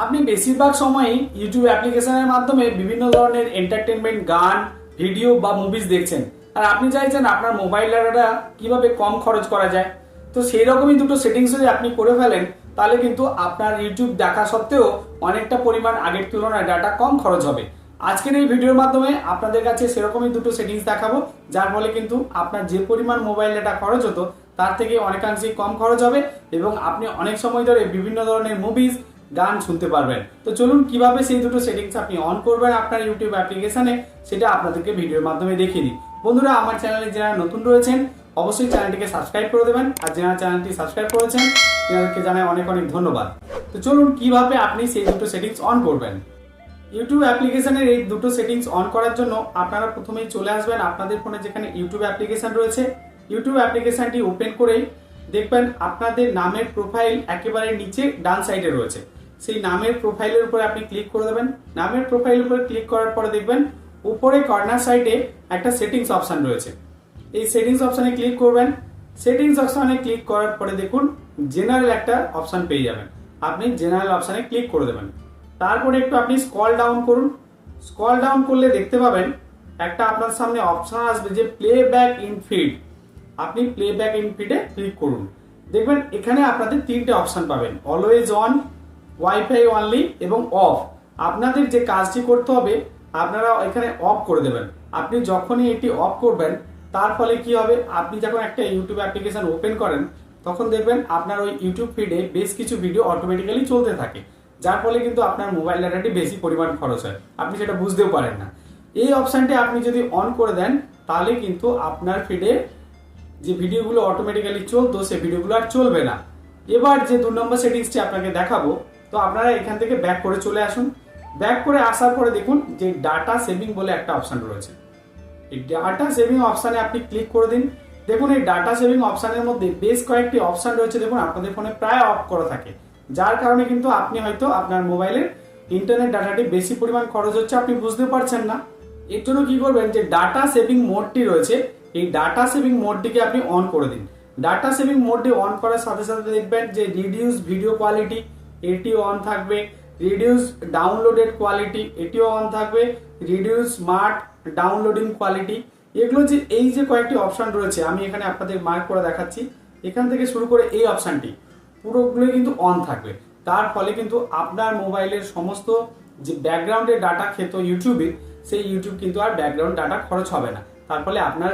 আপনি বেশিরভাগ সময়ই ইউটিউব অ্যাপ্লিকেশনের মাধ্যমে বিভিন্ন ধরনের এন্টারটেনমেন্ট গান ভিডিও বা মুভিজ দেখছেন। আর আপনি চাইছেন আপনার মোবাইল ডাটাটা কীভাবে কম খরচ করা যায়? তো সেই রকমই দুটো সেটিংস যদি আপনি করে ফেলেন, তাহলে কিন্তু আপনার ইউটিউব দেখা সত্ত্বেও অনেকটা পরিমাণ আগের তুলনায় ডাটা কম খরচ হবে। আজকের এই ভিডিওর মাধ্যমে আপনাদের কাছে সেরকমই দুটো সেটিংস দেখাবো, যার ফলে কিন্তু আপনার যে পরিমাণ মোবাইল ডাটা খরচ হতো, তার থেকে অনেকাংশেই কম খরচ হবে এবং আপনি অনেক সময় ধরে বিভিন্ন ধরনের মুভিজ গান শুনতে পারবেন। তো চলুন কীভাবে সেই দুটো সেটিংস আপনি অন করবেন আপনার ইউটিউব অ্যাপ্লিকেশানে সেটা আপনাদেরকে ভিডিওর মাধ্যমে দেখিয়ে দিই। বন্ধুরা, আমার চ্যানেলে যারা নতুন রয়েছেন, অবশ্যই চ্যানেলটিকে সাবস্ক্রাইব করে দেবেন। আর যারা চ্যানেলটি সাবস্ক্রাইব করেছেন, তাদেরকে জানাই অনেক অনেক ধন্যবাদ। তো চলুন কীভাবে আপনি সেই দুটো সেটিংস অন করবেন? ইউটিউব অ্যাপ্লিকেশনের এই দুটো সেটিংস অন করার জন্য আপনারা প্রথমেই চলে আসবেন আপনাদের ফোনে যেখানে ইউটিউব অ্যাপ্লিকেশন রয়েছে। ইউটিউব অ্যাপ্লিকেশনটি ওপেন করেই দেখবেন আপনাদের নামের প্রোফাইল একেবারে নিচে ডান সাইডে রয়েছে। সেই নামের প্রোফাইলের উপরে আপনি ক্লিক করে দেবেন। নামের প্রোফাইলের উপরে ক্লিক করার পরে দেখবেন, উপরে কর্নার সাইডে একটা সেটিংস অপশন রয়েছে। এই সেটিংস অপশনে ক্লিক করবেন। সেটিংস অপশনে ক্লিক করার পরে দেখুন জেনারেল একটা অপশন পেয়ে যাবেন। আপনি জেনারেল অপশনে ক্লিক করে দেবেন। তারপরে একটু আপনি স্ক্রল ডাউন করুন। স্ক্রল ডাউন করলে দেখতে পাবেন, একটা আপনার সামনে অপশন আসবে যে প্লে ব্যাক ইন ফিড আপনি প্লে ব্যাক ইন ফিডে ক্লিক করুন। দেখবেন, এখানে আপনাদের তিনটে অপশন পাবেন। অলওয়েজ অন ওয়াইফাই অনলি এবং অফ আপনাদের যে কাজটি করতে হবে, আপনারা এখানে অফ করে দেবেন। আপনি যখনই এটি অফ করবেন, তার ফলে কি হবে? আপনি যখন একটা ইউটিউব অ্যাপ্লিকেশন ওপেন করেন, তখন দেখবেন আপনার ওই ইউটিউব ফিডে বেশ কিছু ভিডিও অটোমেটিক্যালি চলতে থাকে। যার ফলে কিন্তু আপনার মোবাইল ডাটাটি বেশি পরিমাণ খরচ হয়। আপনি সেটা বুঝতেও পারেন না। এই অপশানটি আপনি যদি অন করে দেন, তাহলে কিন্তু আপনার ফিডে যে ভিডিওগুলো অটোমেটিক্যালি চলতো, সে ভিডিওগুলো আর চলবে না। এবার যে দু নম্বর সেটিংসটি আপনাকে দেখাবো তো আপনারা এখান থেকে ব্যাক করে চলে আসুন। ব্যাক করে আসার পরে দেখুন যে ডাটা সেভিং বলে একটা অপশন রয়েছে। এই ডাটা সেভিং অপশানে আপনি ক্লিক করে দিন। দেখুন এই ডাটা সেভিং অপশানের মধ্যে বেশ কয়েকটি অপশান রয়েছে। দেখুন আপনাদের ফোনে প্রায় অফ করা থাকে। যার কারণে কিন্তু আপনি হয়তো আপনার মোবাইলের ইন্টারনেট ডাটাটি বেশি পরিমাণ খরচ হচ্ছে, আপনি বুঝতে পারছেন না। এর জন্য কি করবেন যে ডাটা সেভিং মোডটি রয়েছে, এই ডাটা সেভিং মোডটিকে আপনি অন করে দিন। ডাটা সেভিং মোডটি অন করার সাথে সাথে দেখবেন যে রিডিউস ভিডিও কোয়ালিটি এটিও অন থাকবে। রিডিউস ডাউনলোডেড কোয়ালিটি এটিও অন থাকবে। রিডিউস স্মার্ট ডাউনলোডিং কোয়ালিটি এগুলো যে, এই যে কয়েকটি অপশান রয়েছে, আমি এখানে আপনাদের মার্ক করে দেখাচ্ছি। এখান থেকে শুরু করে এই অপশানটি পুরোগুলোই কিন্তু অন থাকবে। তার ফলে কিন্তু আপনার মোবাইলের সমস্ত যে ব্যাকগ্রাউন্ডের ডাটা খেত ইউটিউবে সেই ইউটিউব কিন্তু আর ব্যাকগ্রাউন্ড ডাটা খরচ হবে না। তার ফলে আপনার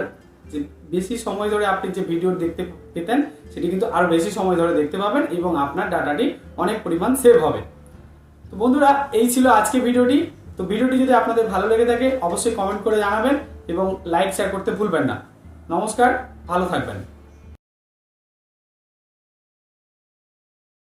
যে বেশি সময় ধরে আপনি যে ভিডিও দেখতে পেতেন, সেটি কিন্তু আরও বেশি সময় ধরে দেখতে পাবেন এবং আপনার ডাটাটি অনেক পরিমাণ সেভ হবে। তো বন্ধুরা, এই ছিল আজকে ভিডিওটি তো ভিডিওটি যদি আপনাদের ভালো লেগে থাকে, অবশ্যই কমেন্ট করে জানাবেন এবং লাইক শেয়ার করতে ভুলবেন না। নমস্কার, ভালো থাকবেন।